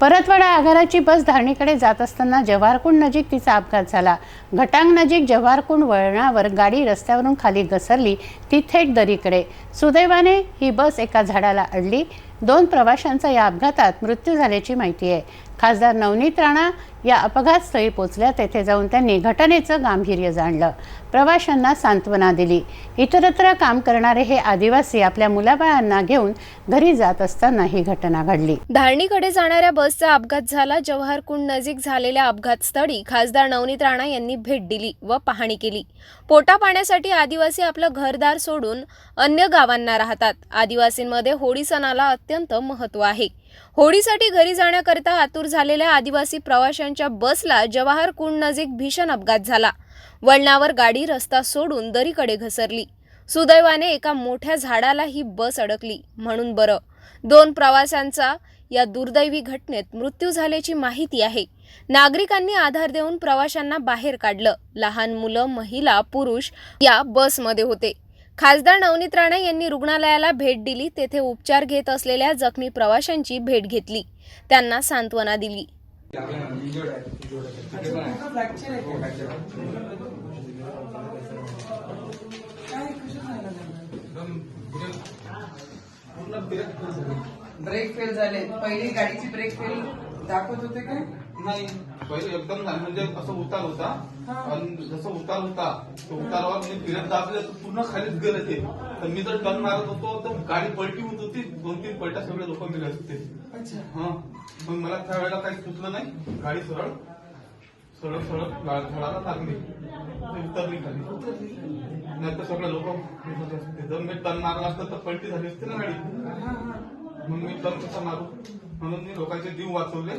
परतवाडा आगाराची बस धारणीकडे जात असताना जव्हारकुंड नजीक तिचा अपघात झाला. घटांग नजीक जव्हारकुंड वळणावर गाडी रस्त्यावरून खाली घसरली ती थेट दरीकडे. सुदैवाने ही बस एका झाडाला अडली. दोन प्रवाशांचा या अपघातात मृत्यू झाल्याची माहिती आहे. खासदार नवनीत राणा या अपघातस्थळी पोचल्या तेथे जाऊन त्यांनी घटनेचं गांभीर्य जाणलं. प्रवाशांना सांत्वना दिली. इतरत्र काम करणारे हे आदिवासी आपल्या मुलाबाळांना घेऊन घरी जात असताना ही घटना घडली. धारणीकडे जाणाऱ्या बसचा अपघात झाला. जवाहर कुंड नजीक झालेल्या अपघातस्थळी खासदार नवनीत राणा यांनी भेट दिली व पाहणी केली. पोटा पाण्यासाठी आदिवासी आपलं घरदार सोडून अन्य गावांना राहतात. आदिवासींमध्ये होळी सणाला अत्यंत महत्त्व आहे. होळीसाठी घरी जाण्याकरिता आतुर झालेल्या आदिवासी प्रवाशांच्या बसला जवाहर कुंड नजीक भीषण अपघात झाला. वळणावर गाडी रस्ता सोडून दरीकडे घसरली. सुदैवाने एका मोठ्या झाडाला ही बस अडकली. म्हणून बरं. दोन प्रवाशांचा या दुर्दैवी घटनेत मृत्यू झाल्याची माहिती आहे. नागरिकांनी आधार देऊन प्रवाशांना बाहेर काढलं. लहान मुलं महिला पुरुष या बसमध्ये होते. खासदार नवनीत राणे यांनी रुग्णालयाला भेट दिली तेथे उपचार घेत असलेल्या जखमी प्रवाशांची भेट घेतली. त्यांना सांत्वना दिली. ब्रेक फेल झाले. पहिली गाडीची ब्रेक फेल दाखवत होते काय? नाही पहिले एकदम झालं म्हणजे असं उतार होता. आणि जसं उतार होता तो उतारावर म्हणजे फिरत दाबले तर पूर्ण खालीच गेलं ते. तर मी जर टर्न मारत होतो तर गाडी पलटी होत होती दोन तीन पलट्या सगळे लोक मिळत होते. अच्छा. हा. मग मला त्यावेळेला काही सुचलं नाही. गाडी सरळ सरळ सरळ झाडाला लागली. उतरली खाली नाही तर सगळे लोक जर मी टर्न मारला असतं तर पलटी झाली असती ना गाडी. मग मी टर्न कसा मारू? म्हणून मी लोकांचे जीव वाचवले.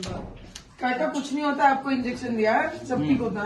काका कुछ नहीं होता आपको इंजेक्शन दिया सब ठीक होता